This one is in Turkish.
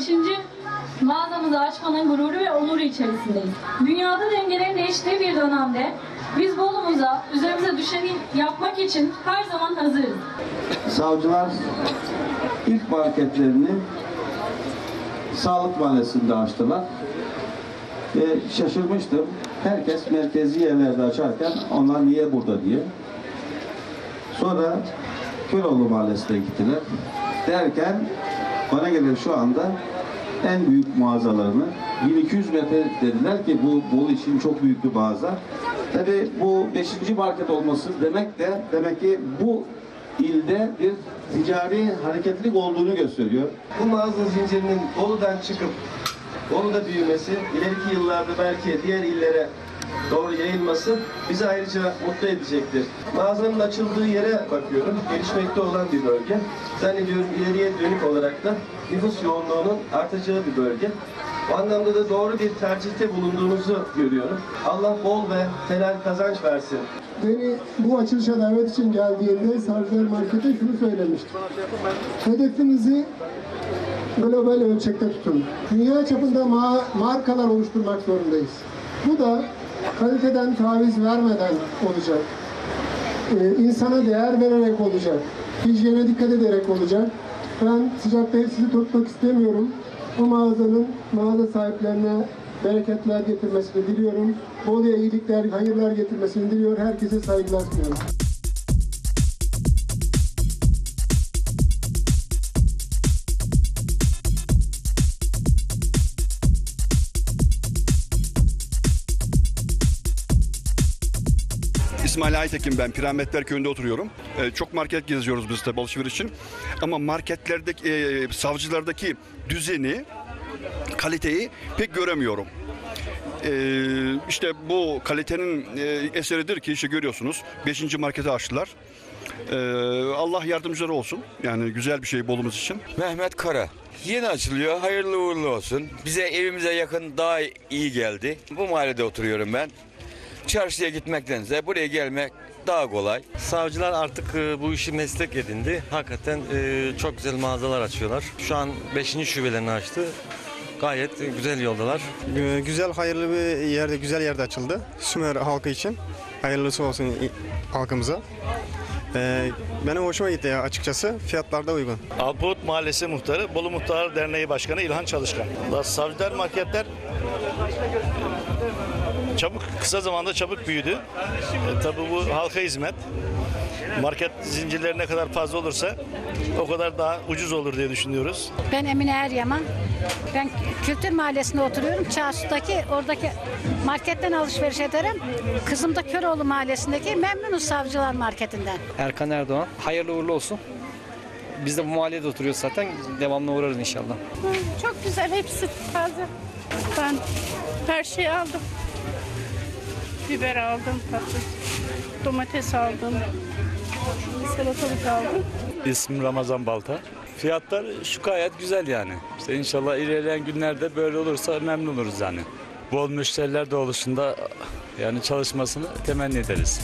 5. mağazamızı açmanın gururu ve onuru içerisindeyiz. Dünyada dengelerin değiştiği bir dönemde biz Bolu'muza, üzerimize düşeni yapmak için her zaman hazırız. Savcılar ilk marketlerini Sağlık Mahallesi'nde açtılar. Ve şaşırmıştım. Herkes merkezi yerlerde açarken onlar niye burada diye. Sonra Köroğlu Mahallesi'ne gittiler. Derken bana gelir şu anda en büyük mağazalarını 1200 metre dediler ki bu Bolu için çok büyük bir mağaza. Tabi bu 5. market olması demek de demek ki bu ilde bir ticari hareketlilik olduğunu gösteriyor. Bu mağaza zincirinin Bolu'dan çıkıp Bolu'da büyümesi, ileriki yıllarda belki diğer illere doğru yayılması bizi ayrıca mutlu edecektir. Mağazanın açıldığı yere bakıyorum. Gelişmekte olan bir bölge. Zannediyorum ileriye dönük olarak da nüfus yoğunluğunun artacağı bir bölge. Bu anlamda da doğru bir tercihte bulunduğunuzu görüyorum. Allah bol ve helal kazanç versin. Beni bu açılışa davet için geldiğinde Savcılar Market'e şunu söylemiştim. Hedefinizi global ölçekte tutun. Dünya çapında ma- markalar oluşturmak zorundayız. Bu da kaliteden taviz vermeden olacak. Ee, insana değer vererek olacak. Hijyene dikkat ederek olacak. Ben sıcakta sizi tutmak istemiyorum. Bu mağazanın mağaza sahiplerine bereketler getirmesini diliyorum. Bolu'ya iyilikler, hayırlar getirmesini diliyor. Herkese saygılar sunuyorum. İsmail Aytekin ben. Piramitler köyünde oturuyorum. Ee, çok market geziyoruz biz de alışveriş için. Ama marketlerdeki, e, savcılardaki düzeni, kaliteyi pek göremiyorum. Ee, işte bu kalitenin e, eseridir ki işte görüyorsunuz 5. marketi açtılar. Ee, Allah yardımcıları olsun. Yani güzel bir şey Bolumuz için. Mehmet Kara. Yeni açılıyor. Hayırlı uğurlu olsun. Bize evimize yakın daha iyi geldi. Bu mahallede oturuyorum ben. Çarşıya gitmektense buraya gelmek daha kolay. Savcılar artık e, bu işi meslek edindi. Hakikaten e, çok güzel mağazalar açıyorlar. Şu an 5. şubelerini açtı. Gayet e, güzel yoldalar. Ee, Güzel, hayırlı bir yerde, güzel yerde açıldı. Sümer halkı için. Hayırlısı olsun i- halkımıza. Ee, benim hoşuma gitti ya açıkçası. Fiyatlar da uygun. Alpavut Mahallesi Muhtarı, Bolu Muhtarı Derneği Başkanı İlhan Çalışkan. La Savcılar marketler çabuk, kısa zamanda çabuk büyüdü. E, tabii bu halka hizmet. Market zincirleri ne kadar fazla olursa o kadar daha ucuz olur diye düşünüyoruz. Ben Emine Eryaman. Ben Kültür Mahallesi'nde oturuyorum. Çarşı'daki oradaki marketten alışveriş ederim. Kızım da Köroğlu Mahallesi'ndeki Memnunuz Savcılar Marketi'nden. Erkan Erdoğan. Hayırlı uğurlu olsun. Biz de bu mahallede oturuyoruz zaten. Devamlı uğrarız inşallah. Çok güzel hepsi taze. Ben her şeyi aldım. Biber aldım, patlıcan, domates aldım, salatalık aldım. İsmim Ramazan Balta. Fiyatlar şu gayet güzel yani. İşte inşallah ilerleyen günlerde böyle olursa memnun oluruz yani. Bol müşteriler de oluşunda yani çalışmasını temenni ederiz.